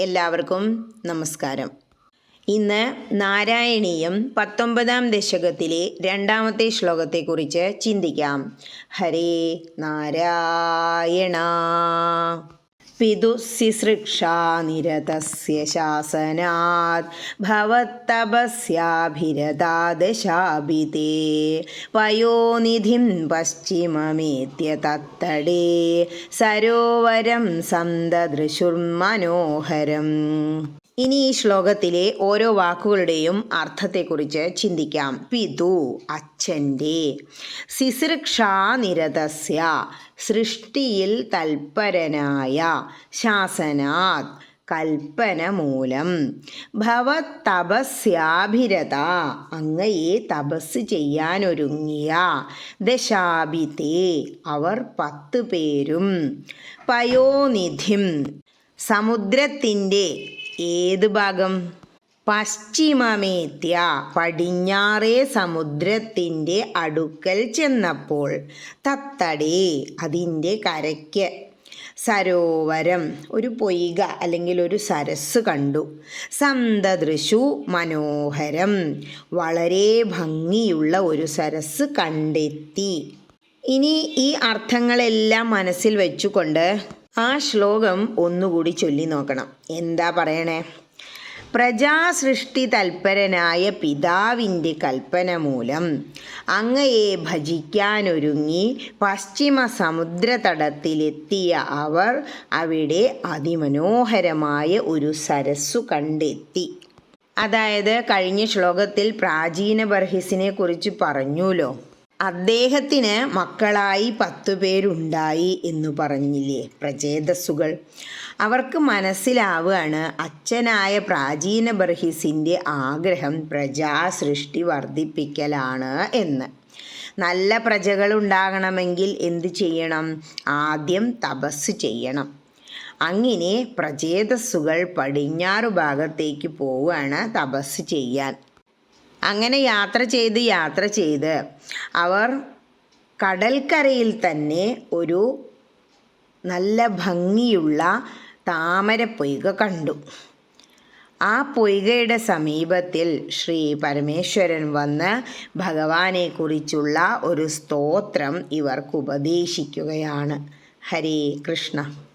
എല്ലാവർക്കും നമസ്കാരം. ഇന്ന് നാരായണീയം പത്തൊമ്പതാം ദശകത്തിലെ രണ്ടാമത്തെ ശ്ലോകത്തെക്കുറിച്ച് ചിന്തിക്കാം. ഹരേ നാരായണ. പിതുശിസൃക്ഷാനിരതസ്യ ശാസനാത് ഭവത്തപസ്യാഭിരതാദശാഭിതേ. പയോനിധിം പശ്ചിമമേത്യ തത്തടേ. സരോവരം സന്തദൃശുർമനോഹരം. ഇനി ഈ ശ്ലോകത്തിലെ ഓരോ വാക്കുകളുടെയും അർത്ഥത്തെക്കുറിച്ച് ചിന്തിക്കാം. പിതു അച്ഛന്റെ ശിശ്രക്ഷാനിരതസ്യ സൃഷ്ടിയിൽ തൽപരനായ ശാസനാത് കൽപ്പന മൂലം ഭവതപസ്യാഭിരത അങ്ങയെ തപസ് ചെയ്യാനൊരുങ്ങിയ ദശാഭിതേ അവർ പത്ത് പേരും പയോനിധിം സമുദ്രത്തിന്റെ ഏത് ഭാഗം? പശ്ചിമമേത്യ പടിഞ്ഞാറേ സമുദ്രത്തിന്റെ അടുക്കൽ ചെന്നപ്പോൾ. തത്തടേ അതിന്റെ കരയ്ക്ക്. സരോവരം ഒരു പൊയ്ക അല്ലെങ്കിൽ ഒരു സരസ് കണ്ടു. സന്തദൃശു മനോഹരം വളരെ ഭംഗിയുള്ള ഒരു സരസ് കണ്ടെത്തി. ഇനി ഈ അർത്ഥങ്ങളെല്ലാം മനസ്സിൽ വെച്ചുകൊണ്ട് ആ ശ്ലോകം ഒന്നുകൂടി ചൊല്ലി നോക്കണം. എന്താ പറയണേ? പ്രജാസൃഷ്ടി തൽപരനായ പിതാവിന്റെ കൽപ്പന മൂലം അങ്ങയെ ഭജിക്കാനൊരുങ്ങി പശ്ചിമ സമുദ്രതടത്തിലെത്തിയ അവർ അവിടെ അതിമനോഹരമായ ഒരു സരസ്സു കണ്ടെത്തി. അതായത് കഴിഞ്ഞ ശ്ലോകത്തിൽ പ്രാചീന ബർഹിസിനെ കുറിച്ച് പറഞ്ഞുല്ലോ. അദ്ദേഹത്തിന് മക്കളായി പത്തു പേരുണ്ടായി എന്ന് പറഞ്ഞില്ലേ? പ്രചേതസ്സുകൾ. അവർക്ക് മനസ്സിലാവുകയാണ് അച്ഛനായ പ്രാചീന ബർഹിസിന്റെ ആഗ്രഹം പ്രജാസൃഷ്ടി വർദ്ധിപ്പിക്കലാണ് എന്ന്. നല്ല പ്രജകൾ ഉണ്ടാകണമെങ്കിൽ എന്ത് ചെയ്യണം? ആദ്യം തപസ് ചെയ്യണം. അങ്ങനെ പ്രചേതസ്സുകൾ പടിഞ്ഞാറു ഭാഗത്തേക്ക് പോവുകയാണ് തപസ് ചെയ്യാൻ. അങ്ങനെ യാത്ര ചെയ്ത് യാത്ര ചെയ്ത് അവർ കടൽക്കരയിൽ തന്നെ ഒരു നല്ല ഭംഗിയുള്ള താമരപ്പൊയ്ക കണ്ടു. ആ പൊയ്കയുടെ സമീപത്തിൽ ശ്രീ പരമേശ്വരൻ വന്ന് ഭഗവാനെക്കുറിച്ചുള്ള ഒരു സ്തോത്രം ഇവർക്ക് ഉപദേശിക്കുകയാണ്. ഹരേ കൃഷ്ണ.